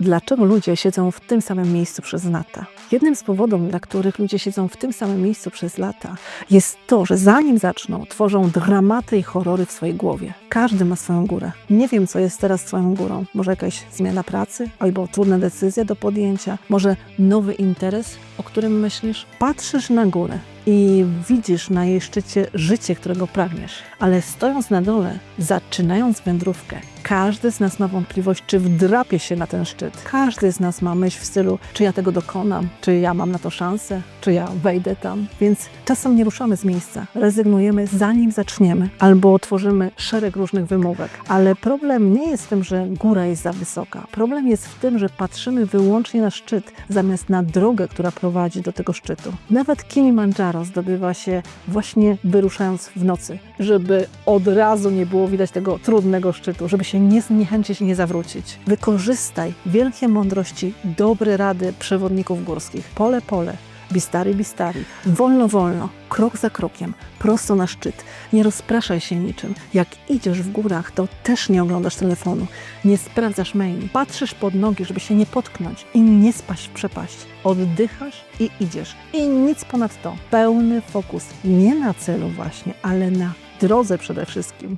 Dlaczego ludzie siedzą w tym samym miejscu przez lata? Jednym z powodów, dla których ludzie siedzą w tym samym miejscu przez lata, jest to, że zanim zaczną, tworzą dramaty i horrory w swojej głowie. Każdy ma swoją górę. Nie wiem, co jest teraz Twoją górą. Może jakaś zmiana pracy, albo trudna decyzja do podjęcia, może nowy interes, o którym myślisz. Patrzysz na górę i widzisz na jej szczycie życie, którego pragniesz. Ale stojąc na dole, zaczynając wędrówkę, każdy z nas ma wątpliwość, czy wdrapie się na ten szczyt. Każdy z nas ma myśl w stylu, czy ja tego dokonam, czy ja mam na to szansę, czy ja wejdę tam. Więc czasem nie ruszamy z miejsca, rezygnujemy zanim zaczniemy, albo tworzymy szereg różnych wymówek. Ale problem nie jest w tym, że góra jest za wysoka. Problem jest w tym, że patrzymy wyłącznie na szczyt, zamiast na drogę, która prowadzi do tego szczytu. Nawet Kilimandżaro zdobywa się właśnie wyruszając w nocy, żeby od razu nie było widać tego trudnego szczytu, żeby się nie zniechęcić i nie zawrócić. Wykorzystaj wielkie mądrości, dobre rady przewodników górskich. Pole, pole. Bistari, bistari. Wolno, wolno. Krok za krokiem. Prosto na szczyt. Nie rozpraszaj się niczym. Jak idziesz w górach, to też nie oglądasz telefonu. Nie sprawdzasz maili. Patrzysz pod nogi, żeby się nie potknąć i nie spaść w przepaść. Oddychasz i idziesz. I nic ponad to. Pełny fokus. Nie na celu właśnie, ale na drodze przede wszystkim.